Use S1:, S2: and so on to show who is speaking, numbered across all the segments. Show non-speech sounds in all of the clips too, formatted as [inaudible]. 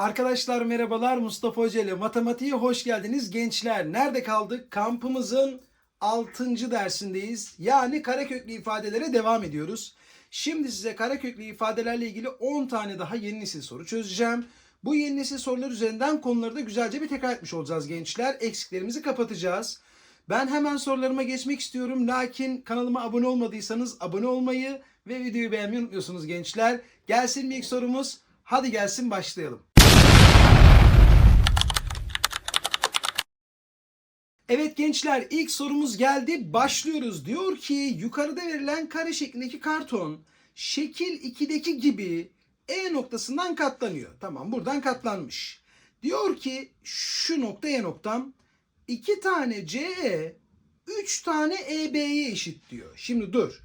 S1: Arkadaşlar merhabalar Mustafa Hoca ile matematiğe hoş geldiniz gençler. Nerede kaldık? Kampımızın 6. dersindeyiz. Yani kareköklü ifadelere devam ediyoruz. Şimdi size kareköklü ifadelerle ilgili 10 tane daha yeni nesil soru çözeceğim. Bu yeni nesil sorular üzerinden konuları da güzelce bir tekrar etmiş olacağız gençler. Eksiklerimizi kapatacağız. Ben hemen sorularıma geçmek istiyorum. Lakin kanalıma abone olmadıysanız abone olmayı ve videoyu beğenmeyi unutmuyorsunuz gençler. Gelsin ilk sorumuz. Hadi gelsin başlayalım. Evet gençler ilk sorumuz geldi. Başlıyoruz. Diyor ki yukarıda verilen kare şeklindeki karton şekil 2'deki gibi E noktasından katlanıyor. Tamam buradan katlanmış. Diyor ki şu nokta E noktam 2 tane CE 3 tane EB'ye eşit diyor. Şimdi dur.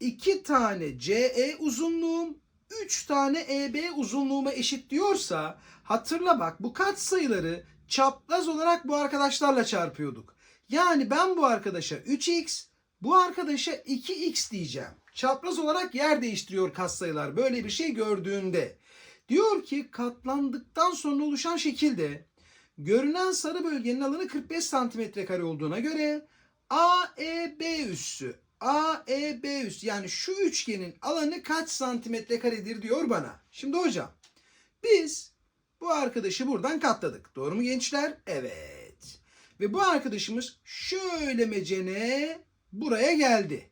S1: 2 tane CE uzunluğum 3 tane EB uzunluğuma eşit diyorsa hatırla bak bu katsayıları çapraz olarak bu arkadaşlarla çarpıyorduk. Yani ben bu arkadaşa 3x, bu arkadaşa 2x diyeceğim. Çapraz olarak yer değiştiriyor katsayılar böyle bir şey gördüğünde. Diyor ki katlandıktan sonra oluşan şekilde görünen sarı bölgenin alanı 45 santimetre kare olduğuna göre AEB üssü AEB üssü yani şu üçgenin alanı kaç santimetre karedir diyor bana. Şimdi hocam biz bu arkadaşı buradan katladık. Doğru mu gençler? Evet. Ve bu arkadaşımız şöyle mecene buraya geldi.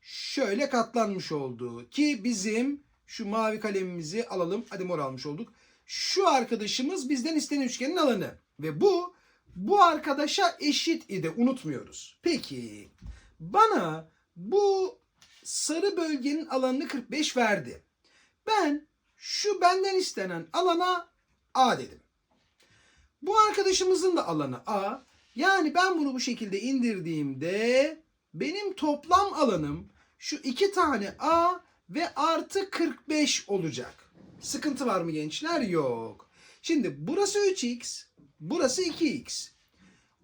S1: Şöyle katlanmış oldu. Ki bizim şu mavi kalemimizi alalım. Hadi mor almış olduk. Şu arkadaşımız bizden istenen üçgenin alanı. Ve bu bu arkadaşa eşit idi. Unutmuyoruz. Peki bana bu sarı bölgenin alanını 45 verdi. Ben şu benden istenen alana A dedim. Bu arkadaşımızın da alanı A. Yani ben bunu bu şekilde indirdiğimde benim toplam alanım şu iki tane A ve artı 45 olacak. Sıkıntı var mı gençler? Yok. Şimdi burası 3x, burası 2x.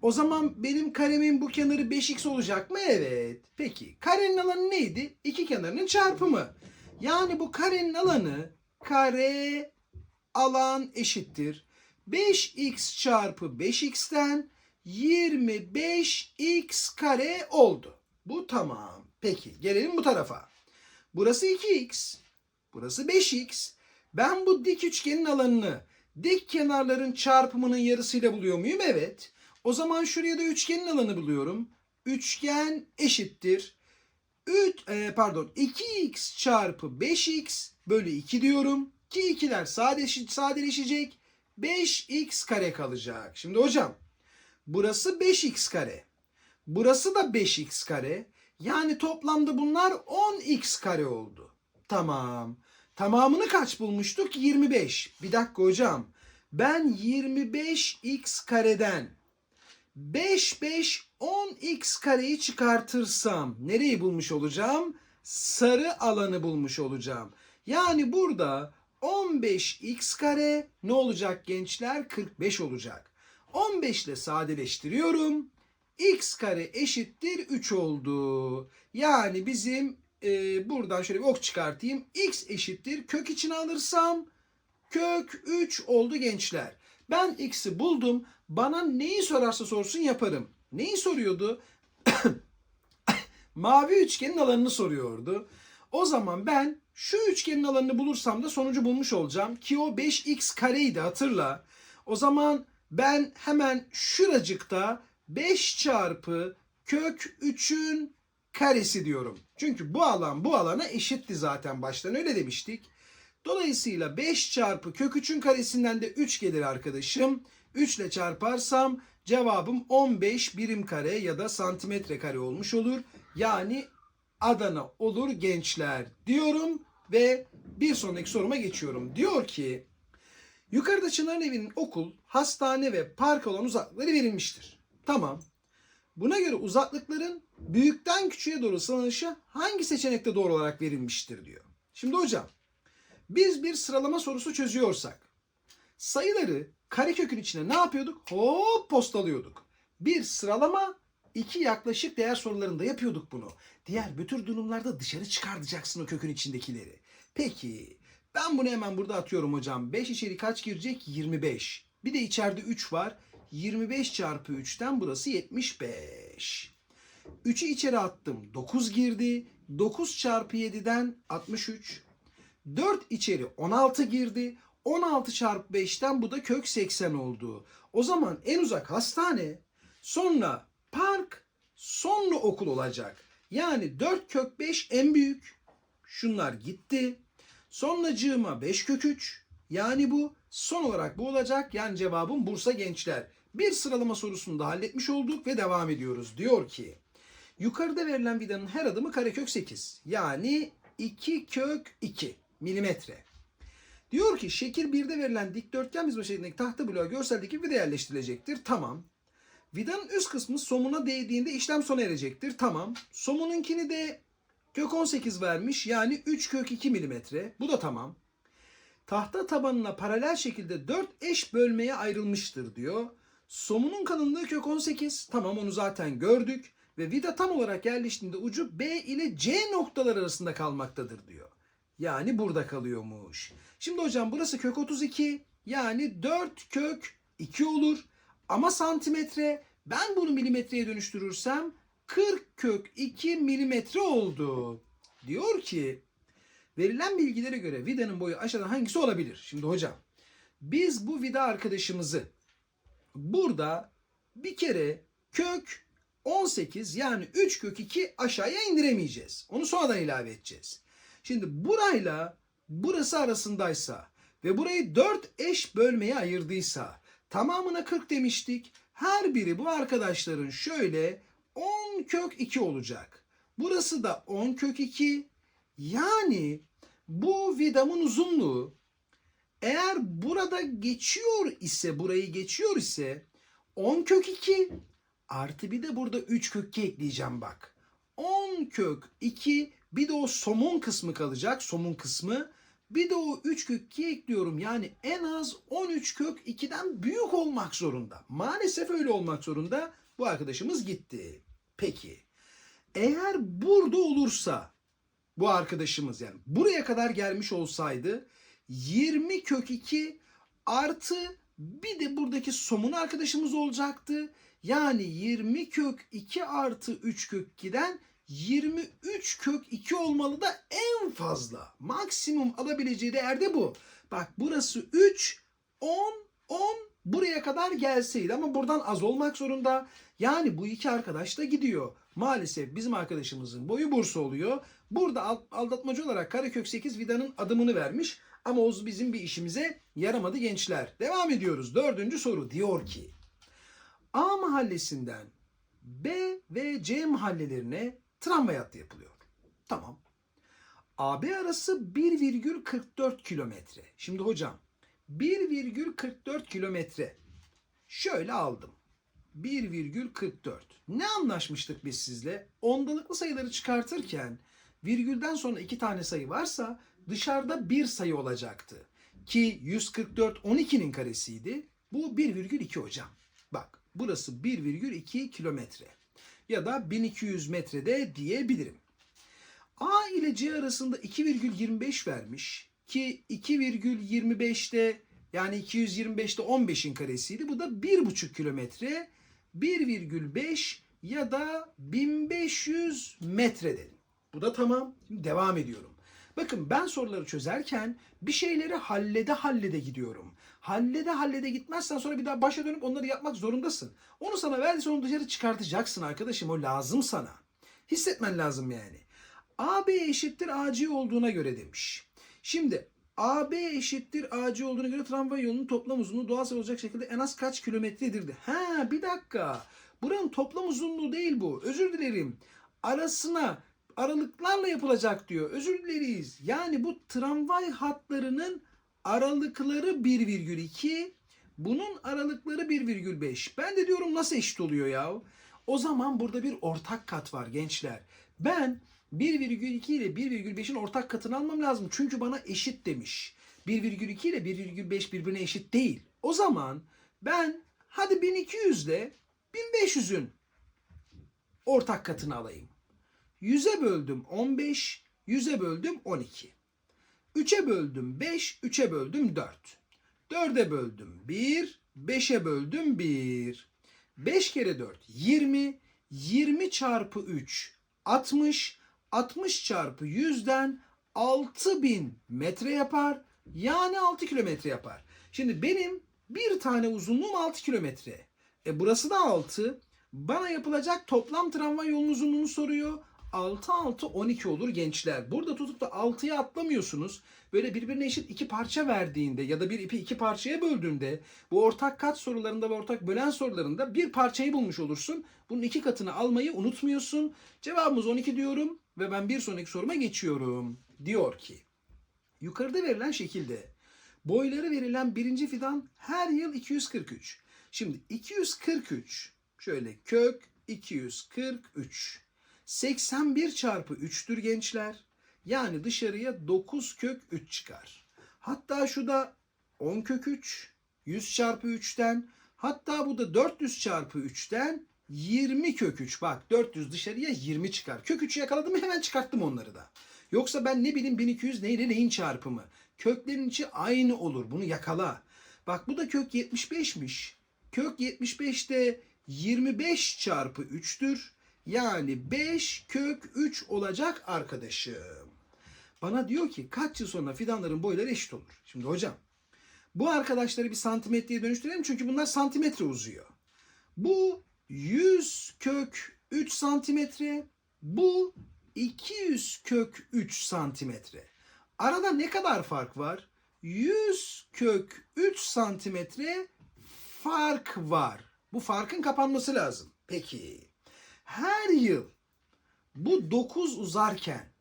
S1: O zaman benim karemin bu kenarı 5x olacak mı? Evet. Peki karenin alanı neydi? İki kenarının çarpımı. Yani bu karenin alanı kare alan eşittir. 5x çarpı 5x'ten 25x kare oldu. Bu tamam. Peki gelelim bu tarafa. Burası 2x. Burası 5x. Ben bu dik üçgenin alanını dik kenarların çarpımının yarısıyla buluyor muyum? Evet. O zaman şuraya da üçgenin alanı buluyorum. Üçgen eşittir. 3, e, pardon 2x çarpı 5x bölü 2 diyorum. Ki ikiler sadeleşi, sadeleşecek. 5x kare kalacak. Şimdi hocam burası 5x kare. Burası da 5x kare. Yani toplamda bunlar 10x kare oldu. Tamam. Tamamını kaç bulmuştuk? 25. Bir dakika hocam. Ben 25x kareden 5 5 10x kareyi çıkartırsam nereyi bulmuş olacağım? Sarı alanı bulmuş olacağım. Yani burada 15x kare ne olacak gençler? 45 olacak. 15 ile sadeleştiriyorum. x kare eşittir 3 oldu. Yani bizim e, buradan şöyle bir ok çıkartayım. x eşittir kök içine alırsam kök 3 oldu gençler. Ben x'i buldum. Bana neyi sorarsa sorsun yaparım. Neyi soruyordu? [coughs] Mavi üçgenin alanını soruyordu. O zaman ben şu üçgenin alanını bulursam da sonucu bulmuş olacağım. Ki o 5x kareydi hatırla. O zaman ben hemen şuracıkta 5 çarpı kök 3'ün karesi diyorum. Çünkü bu alan bu alana eşitti zaten baştan öyle demiştik. Dolayısıyla 5 çarpı kök 3'ün karesinden de 3 gelir arkadaşım. 3 ile çarparsam cevabım 15 birim kare ya da santimetre kare olmuş olur. Yani Adana olur gençler diyorum ve bir sonraki soruma geçiyorum. Diyor ki yukarıda Çınar'ın evinin okul, hastane ve park olan uzaklıkları verilmiştir. Tamam. Buna göre uzaklıkların büyükten küçüğe doğru sıralanışı hangi seçenekte doğru olarak verilmiştir diyor. Şimdi hocam biz bir sıralama sorusu çözüyorsak sayıları karekökün içine ne yapıyorduk? Hop postalıyorduk. Bir sıralama, iki yaklaşık değer sorularında yapıyorduk bunu. Diğer bütün durumlarda dışarı çıkartacaksın o kökün içindekileri. Peki Ben bunu hemen burada atıyorum hocam. 5 içeri kaç girecek? 25. Bir de içeride 3 var. 25 çarpı 3'ten burası 75. 3'ü içeri attım. 9 girdi. 9 çarpı 7'den 63. 4 içeri 16 girdi. 16 çarpı 5'ten bu da kök 80 oldu. O zaman en uzak hastane, sonra park, sonra okul olacak. Yani 4 kök 5 en büyük. Şunlar gitti. Sonracığıma 5 kök 3. Yani bu son olarak bu olacak. Yani cevabım Bursa Gençler. Bir sıralama sorusunu da halletmiş olduk ve devam ediyoruz. Diyor ki yukarıda verilen vidanın her adımı karekök 8. Yani 2 kök 2 milimetre. Diyor ki şekil 1'de verilen dikdörtgen bizim şeklindeki tahta bloğa görseldeki vida yerleştirilecektir. Tamam. Vidanın üst kısmı somuna değdiğinde işlem sona erecektir. Tamam. Somununkini de kök 18 vermiş. Yani 3 kök 2 milimetre. Bu da tamam. Tahta tabanına paralel şekilde 4 eş bölmeye ayrılmıştır diyor. Somunun kalınlığı kök 18. Tamam onu zaten gördük. Ve vida tam olarak yerleştiğinde ucu B ile C noktalar arasında kalmaktadır diyor. Yani burada kalıyormuş. Şimdi hocam burası kök 32. Yani 4 kök 2 olur. Ama santimetre ben bunu milimetreye dönüştürürsem 40 kök 2 milimetre oldu. Diyor ki verilen bilgilere göre vidanın boyu aşağıdan hangisi olabilir? Şimdi hocam biz bu vida arkadaşımızı burada bir kere kök 18 yani 3 kök 2 aşağıya indiremeyeceğiz. Onu sonradan ilave edeceğiz. Şimdi burayla burası arasındaysa ve burayı 4 eş bölmeye ayırdıysa tamamına 40 demiştik. Her biri bu arkadaşların şöyle 10 kök 2 olacak. Burası da 10 kök 2. Yani bu vidamın uzunluğu eğer burada geçiyor ise burayı geçiyor ise 10 kök 2 artı bir de burada 3 kök 2 ekleyeceğim bak. 10 kök 2 bir de o somun kısmı kalacak. Somun kısmı. Bir de o 3 kök 2 ekliyorum. Yani en az 13 kök 2'den büyük olmak zorunda. Maalesef öyle olmak zorunda. Bu arkadaşımız gitti. Peki. Eğer burada olursa bu arkadaşımız yani buraya kadar gelmiş olsaydı 20 kök 2 artı bir de buradaki somun arkadaşımız olacaktı. Yani 20 kök 2 artı 3 kök 2'den 23 kök 2 olmalı da en fazla. Maksimum alabileceği değer de bu. Bak burası 3, 10, 10 buraya kadar gelseydi ama buradan az olmak zorunda. Yani bu iki arkadaş da gidiyor. Maalesef bizim arkadaşımızın boyu Bursa oluyor. Burada aldatmacı olarak karekök 8 vidanın adımını vermiş. Ama o bizim bir işimize yaramadı gençler. Devam ediyoruz. Dördüncü soru diyor ki A mahallesinden B ve C mahallelerine tramvay hattı yapılıyor. Tamam. AB arası 1,44 kilometre. Şimdi hocam 1,44 kilometre. Şöyle aldım. 1,44. Ne anlaşmıştık biz sizle? Ondalıklı sayıları çıkartırken virgülden sonra iki tane sayı varsa dışarıda bir sayı olacaktı. Ki 144 12'nin karesiydi. Bu 1,2 hocam. Bak burası 1,2 kilometre. Ya da 1200 metrede diyebilirim. A ile C arasında 2,25 vermiş. Ki 2,25'te yani 225'te 15'in karesiydi. Bu da 1,5 kilometre. 1,5 ya da 1500 metre dedim. Bu da tamam. Şimdi devam ediyorum. Bakın ben soruları çözerken bir şeyleri hallede hallede gidiyorum. Hallede hallede gitmezsen sonra bir daha başa dönüp onları yapmak zorundasın. Onu sana verdiyse onu dışarı çıkartacaksın arkadaşım. O lazım sana. Hissetmen lazım yani. AB eşittir AC olduğuna göre demiş. Şimdi AB eşittir AC olduğuna göre tramvay yolunun toplam uzunluğu doğal olacak şekilde en az kaç kilometredir? Ha bir dakika. Buranın toplam uzunluğu değil bu. Özür dilerim. Arasına aralıklarla yapılacak diyor. Özür dileriz. Yani bu tramvay hatlarının aralıkları 1,2 bunun aralıkları 1,5. Ben de diyorum nasıl eşit oluyor ya? O zaman burada bir ortak kat var gençler. Ben 1,2 ile 1,5'in ortak katını almam lazım. Çünkü bana eşit demiş. 1,2 ile 1,5 birbirine eşit değil. O zaman ben hadi 1200 ile 1500'ün ortak katını alayım. 100'e böldüm 15, 100'e böldüm 12. 3'e böldüm 5, 3'e böldüm 4. 4'e böldüm 1, 5'e böldüm 1. 5 kere 4 20, 20 çarpı 3 60, 60 çarpı 100'den 6000 metre yapar. Yani 6 kilometre yapar. Şimdi benim bir tane uzunluğum 6 kilometre. E burası da 6. Bana yapılacak toplam tramvay yolunun uzunluğunu soruyor. 6 6 12 olur gençler. Burada tutup da 6'ya atlamıyorsunuz. Böyle birbirine eşit iki parça verdiğinde ya da bir ipi iki parçaya böldüğünde bu ortak kat sorularında ve ortak bölen sorularında bir parçayı bulmuş olursun. Bunun iki katını almayı unutmuyorsun. Cevabımız 12 diyorum ve ben bir sonraki soruma geçiyorum. Diyor ki yukarıda verilen şekilde boyları verilen birinci fidan her yıl 243. Şimdi 243 şöyle kök 243 81 çarpı 3'tür gençler. Yani dışarıya 9 kök 3 çıkar. Hatta şu da 10 kök 3 100 çarpı 3'ten hatta bu da 400 çarpı 3'ten 20 kök 3. Bak 400 dışarıya 20 çıkar. Kök 3'ü yakaladım hemen çıkarttım onları da. Yoksa ben ne bileyim 1200 neyle neyin çarpımı. Köklerin içi aynı olur. Bunu yakala. Bak bu da kök 75'miş. Kök 75 de 25 çarpı 3'tür. Yani 5 kök 3 olacak arkadaşım. Bana diyor ki kaç yıl sonra fidanların boyları eşit olur. Şimdi hocam bu arkadaşları bir santimetreye dönüştürelim çünkü bunlar santimetre uzuyor. Bu 100 kök 3 santimetre. Bu 200 kök 3 santimetre. Arada ne kadar fark var? 100 kök 3 santimetre fark var. Bu farkın kapanması lazım. Peki her yıl bu 9 uzarken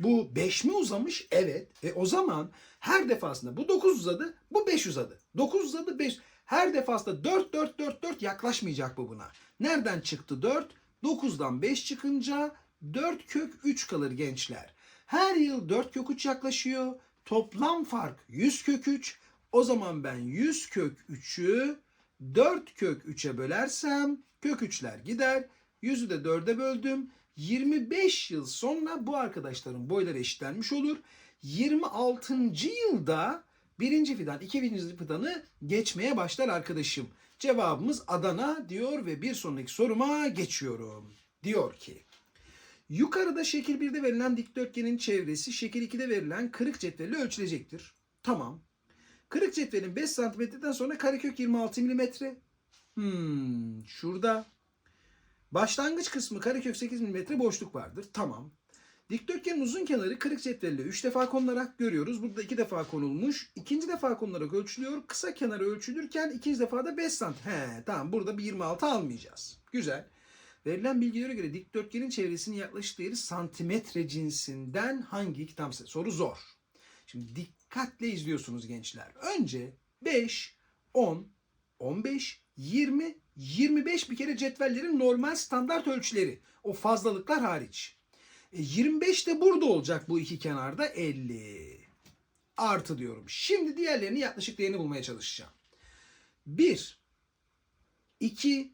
S1: bu 5 mi uzamış? Evet. E o zaman her defasında bu 9 uzadı, bu 5 uzadı. 9 uzadı, 5. Her defasında 4 4 4 4 yaklaşmayacak bu buna. Nereden çıktı 4? 9'dan 5 çıkınca 4 kök 3 kalır gençler. Her yıl 4 kök 3 yaklaşıyor. Toplam fark 100 kök 3. O zaman ben 100 kök 3'ü 4 kök 3'e bölersem kök 3'ler gider. 100'ü de 4'e böldüm. 25 yıl sonra bu arkadaşların boyları eşitlenmiş olur. 26. yılda birinci fidan, ikinci fidanı geçmeye başlar arkadaşım. Cevabımız Adana diyor ve bir sonraki soruma geçiyorum. Diyor ki Yukarıda şekil 1'de verilen dikdörtgenin çevresi şekil 2'de verilen kırık cetvelle ölçülecektir. Tamam. Kırık cetvelin 5 santimetreden sonra karekök 26 milimetre. Hmm, şurada başlangıç kısmı karekök 8 milimetre boşluk vardır. Tamam. Dikdörtgenin uzun kenarı kırık cetvelle 3 defa konularak görüyoruz. Burada 2 defa konulmuş. İkinci defa konularak ölçülüyor. Kısa kenarı ölçülürken ikinci defa da 5 sant. He tamam burada bir 26 almayacağız. Güzel. Verilen bilgilere göre dikdörtgenin çevresinin yaklaşık değeri santimetre cinsinden hangi iki tam sayı? Soru zor. Şimdi dikkatle izliyorsunuz gençler. Önce 5, 10, 15, 20, 25 bir kere cetvellerin normal standart ölçüleri. O fazlalıklar hariç. E 25 de burada olacak bu iki kenarda 50. Artı diyorum. Şimdi diğerlerini yaklaşık değerini bulmaya çalışacağım. 1, 2,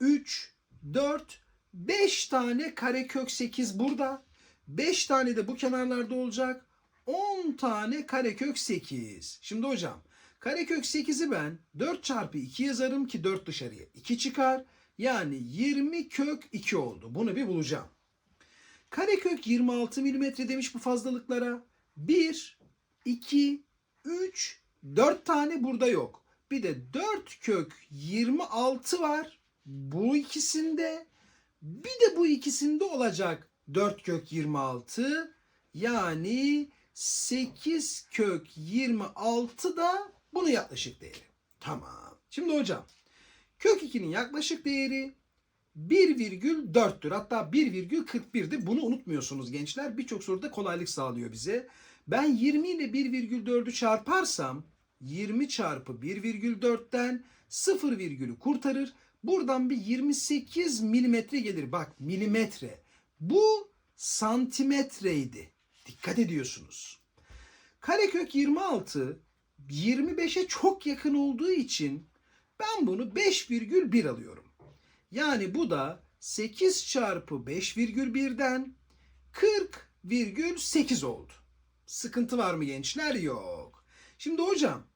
S1: 3, 4, 5 tane karekök 8 burada. 5 tane de bu kenarlarda olacak. 10 tane karekök 8. Şimdi hocam karekök 8'i ben 4 çarpı 2 yazarım ki 4 dışarıya 2 çıkar. Yani 20 kök 2 oldu. Bunu bir bulacağım. Karekök 26 milimetre demiş bu fazlalıklara. 1, 2, 3, 4 tane burada yok. Bir de 4 kök 26 var. Bu ikisinde bir de bu ikisinde olacak 4 kök 26 yani 8 kök 26 da bunu yaklaşık değeri. Tamam. Şimdi hocam kök 2'nin yaklaşık değeri 1,4'tür. Hatta 1,41'di. Bunu unutmuyorsunuz gençler. Birçok soruda kolaylık sağlıyor bize. Ben 20 ile 1,4'ü çarparsam 20 çarpı 1,4'ten 0 virgülü kurtarır. Buradan bir 28 milimetre gelir. Bak milimetre. Bu santimetreydi. Dikkat ediyorsunuz. Karekök 26 25'e çok yakın olduğu için ben bunu 5,1 alıyorum. Yani bu da 8 çarpı 5,1'den 40,8 oldu. Sıkıntı var mı gençler? Yok. Şimdi hocam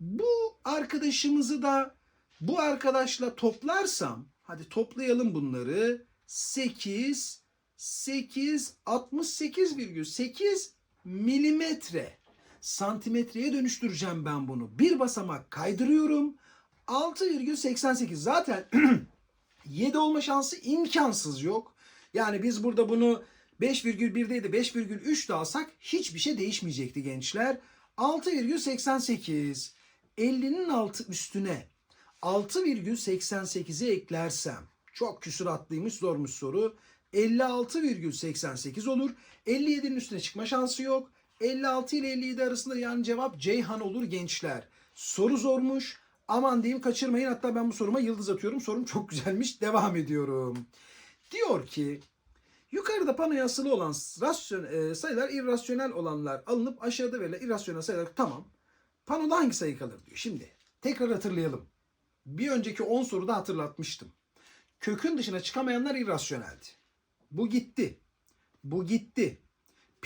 S1: bu arkadaşımızı da bu arkadaşla toplarsam hadi toplayalım bunları. 8 8 68,8 milimetre santimetreye dönüştüreceğim ben bunu. Bir basamak kaydırıyorum. 6,88 zaten [clears throat] 7 olma şansı imkansız yok. Yani biz burada bunu 5,1'deydi 5,3 de alsak hiçbir şey değişmeyecekti gençler. 6,88 50'nin altı üstüne 6,88'i eklersem çok küsuratlıymış zormuş soru. 56,88 olur. 57'nin üstüne çıkma şansı yok. 56 ile 57 arasında yani cevap Ceyhan olur gençler. Soru zormuş. Aman diyeyim kaçırmayın. Hatta ben bu soruma yıldız atıyorum. Sorum çok [laughs] güzelmiş. Devam ediyorum. Diyor ki yukarıda panoya asılı olan rasyon, e, sayılar irrasyonel olanlar alınıp aşağıda verilen irrasyonel sayılar tamam. Panoda hangi sayı kalır diyor. Şimdi tekrar hatırlayalım. Bir önceki 10 soruda hatırlatmıştım. Kökün dışına çıkamayanlar irrasyoneldi. Bu gitti. Bu gitti.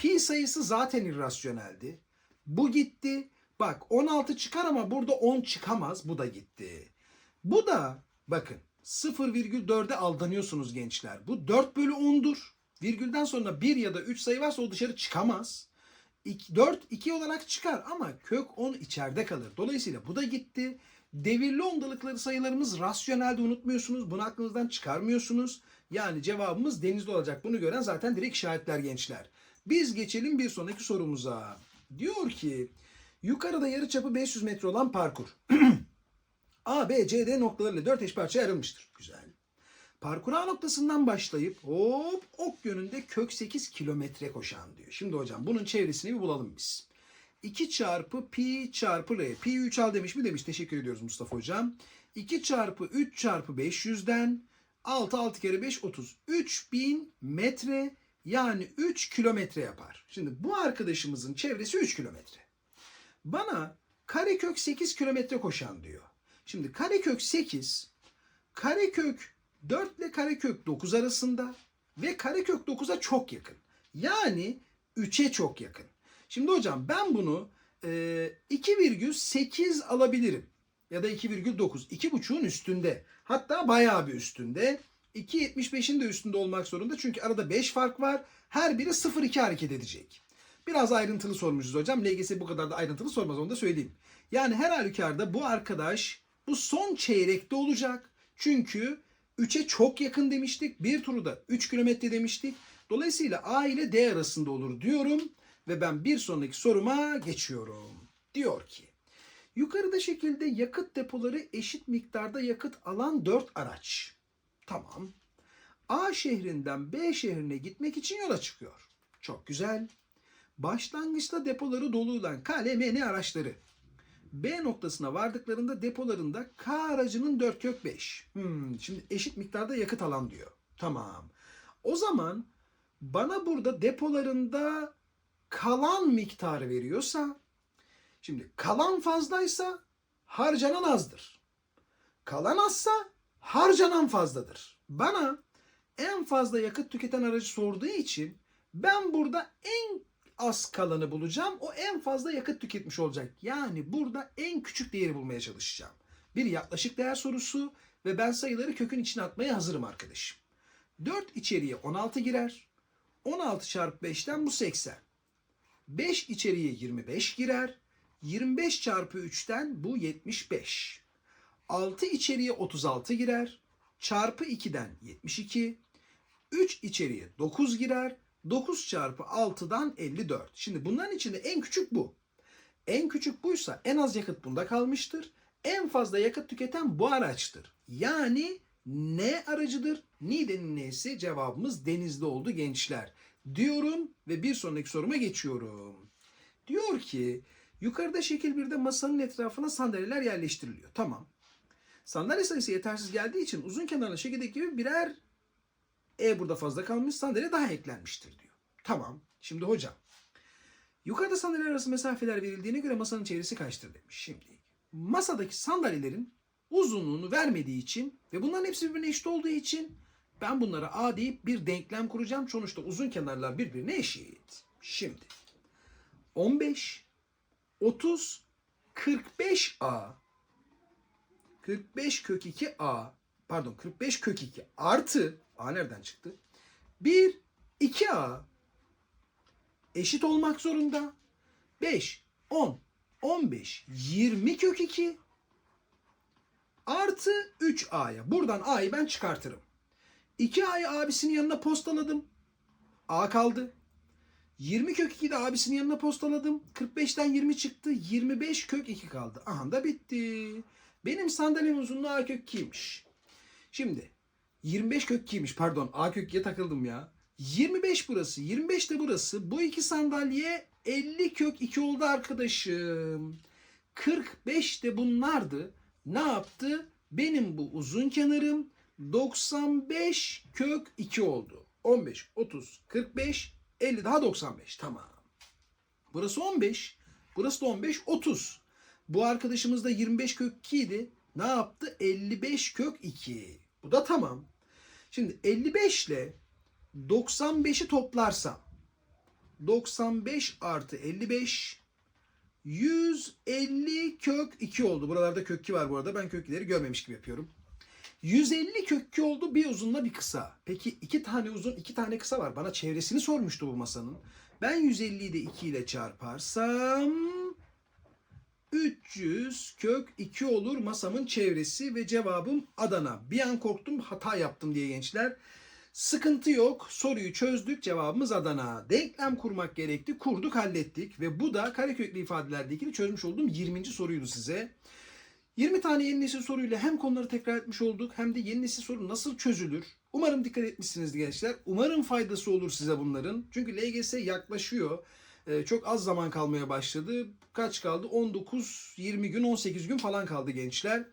S1: Pi sayısı zaten irrasyoneldi. Bu gitti. Bak 16 çıkar ama burada 10 çıkamaz. Bu da gitti. Bu da bakın 0,4'e aldanıyorsunuz gençler. Bu 4 bölü 10'dur. Virgülden sonra 1 ya da 3 sayı varsa o dışarı çıkamaz. 2, 4 2 olarak çıkar ama kök 10 içeride kalır. Dolayısıyla bu da gitti. Devirli ondalıkları sayılarımız rasyonelde unutmuyorsunuz. Bunu aklınızdan çıkarmıyorsunuz. Yani cevabımız denizli olacak. Bunu gören zaten direkt işaretler gençler. Biz geçelim bir sonraki sorumuza. Diyor ki yukarıda yarıçapı 500 metre olan parkur. [clears throat] A, B, C, D noktalarıyla 4 eş parçaya ayrılmıştır. Güzel. Parkur A noktasından başlayıp hop ok yönünde kök 8 kilometre koşan diyor. Şimdi hocam bunun çevresini bir bulalım biz. 2 çarpı pi çarpı r. Pi 3 al demiş mi demiş. Teşekkür ediyoruz Mustafa hocam. 2 çarpı 3 çarpı 500'den 6 6 kere 5 30. 3000 metre yani 3 kilometre yapar. Şimdi bu arkadaşımızın çevresi 3 kilometre. Bana karekök 8 kilometre koşan diyor. Şimdi karekök 8 karekök 4 ile karekök 9 arasında ve karekök 9'a çok yakın. Yani 3'e çok yakın. Şimdi hocam ben bunu e, 2,8 alabilirim. Ya da 2,9. 2,5'un üstünde. Hatta bayağı bir üstünde. 2.75'in de üstünde olmak zorunda. Çünkü arada 5 fark var. Her biri 0,2 hareket edecek. Biraz ayrıntılı sormuşuz hocam. LGS bu kadar da ayrıntılı sormaz onu da söyleyeyim. Yani her halükarda bu arkadaş bu son çeyrekte olacak. Çünkü 3'e çok yakın demiştik. Bir turu da 3 kilometre demiştik. Dolayısıyla A ile D arasında olur diyorum. Ve ben bir sonraki soruma geçiyorum. Diyor ki yukarıda şekilde yakıt depoları eşit miktarda yakıt alan 4 araç. Tamam. A şehrinden B şehrine gitmek için yola çıkıyor. Çok güzel. Başlangıçta depoları doluyla K, L, M, N araçları. B noktasına vardıklarında depolarında K aracının 4 kök 5. Hmm, şimdi eşit miktarda yakıt alan diyor. Tamam. O zaman bana burada depolarında kalan miktarı veriyorsa şimdi kalan fazlaysa harcanan azdır. Kalan azsa harcanan fazladır. Bana en fazla yakıt tüketen aracı sorduğu için ben burada en az kalanı bulacağım. O en fazla yakıt tüketmiş olacak. Yani burada en küçük değeri bulmaya çalışacağım. Bir yaklaşık değer sorusu ve ben sayıları kökün içine atmaya hazırım arkadaşım. 4 içeriye 16 girer. 16 çarpı 5'ten bu 80. 5 içeriye 25 girer. 25 çarpı 3'ten bu 75. 6 içeriye 36 girer. Çarpı 2'den 72. 3 içeriye 9 girer. 9 çarpı 6'dan 54. Şimdi bunların içinde en küçük bu. En küçük buysa en az yakıt bunda kalmıştır. En fazla yakıt tüketen bu araçtır. Yani ne aracıdır? Niğde'nin nesi? Cevabımız denizde oldu gençler. Diyorum ve bir sonraki soruma geçiyorum. Diyor ki yukarıda şekil 1'de masanın etrafına sandalyeler yerleştiriliyor. Tamam. Sandalye sayısı yetersiz geldiği için uzun kenarlı şekildeki gibi birer e burada fazla kalmış sandalye daha eklenmiştir diyor. Tamam. Şimdi hocam. Yukarıda sandalyeler arası mesafeler verildiğine göre masanın çevresi kaçtır demiş. Şimdi masadaki sandalyelerin uzunluğunu vermediği için ve bunların hepsi birbirine eşit olduğu için ben bunlara A deyip bir denklem kuracağım. Sonuçta uzun kenarlar birbirine eşit. Şimdi 15, 30, 45A 45 kök 2A pardon 45 kök 2 artı A nereden çıktı? 1 2A eşit olmak zorunda. 5 10 15 20 kök 2 artı 3A'ya. Buradan A'yı ben çıkartırım. 2A'yı abisinin yanına postaladım. A kaldı. 20 kök 2 de abisinin yanına postaladım. 45'ten 20 çıktı. 25 kök 2 kaldı. Aha da bitti. Benim sandalyenin uzunluğu A kök 2'ymiş. Şimdi 25 kök 2'ymiş pardon A kök 2'ye takıldım ya. 25 burası 25 de burası. Bu iki sandalye 50 kök 2 oldu arkadaşım. 45 de bunlardı. Ne yaptı? Benim bu uzun kenarım 95 kök 2 oldu. 15, 30, 45, 50 daha 95. Tamam. Burası 15. Burası da 15, 30. Bu arkadaşımız da 25 kök 2 idi. Ne yaptı? 55 kök 2. Bu da tamam. Şimdi 55 ile 95'i toplarsam 95 artı 55 150 kök 2 oldu. Buralarda kök 2 var bu arada. Ben kök 2'leri görmemiş gibi yapıyorum. 150 kök 2 oldu. Bir uzunla bir kısa. Peki iki tane uzun, iki tane kısa var. Bana çevresini sormuştu bu masanın. Ben 150'yi de 2 ile çarparsam 300 kök 2 olur masamın çevresi ve cevabım Adana. Bir an korktum hata yaptım diye gençler. Sıkıntı yok. Soruyu çözdük. Cevabımız Adana. Denklem kurmak gerekti. Kurduk, hallettik. Ve bu da kareköklü ifadelerde ilgili çözmüş olduğum 20. soruydu size. 20 tane yeni nesil soruyla hem konuları tekrar etmiş olduk hem de yeni nesil soru nasıl çözülür? Umarım dikkat etmişsinizdir gençler. Umarım faydası olur size bunların. Çünkü LGS yaklaşıyor. Ee, çok az zaman kalmaya başladı. Kaç kaldı? 19, 20 gün, 18 gün falan kaldı gençler.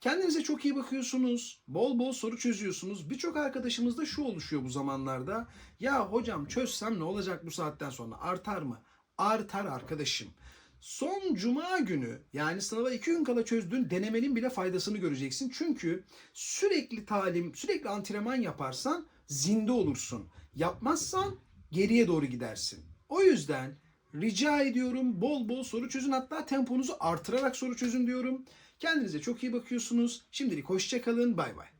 S1: Kendinize çok iyi bakıyorsunuz. Bol bol soru çözüyorsunuz. Birçok arkadaşımızda şu oluşuyor bu zamanlarda. Ya hocam çözsem ne olacak bu saatten sonra? Artar mı? Artar arkadaşım. Son cuma günü yani sınava iki gün kala çözdüğün denemenin bile faydasını göreceksin. Çünkü sürekli talim, sürekli antrenman yaparsan zinde olursun. Yapmazsan geriye doğru gidersin. O yüzden rica ediyorum bol bol soru çözün. Hatta temponuzu artırarak soru çözün diyorum. Kendinize çok iyi bakıyorsunuz. Şimdilik hoşçakalın. Bay bay.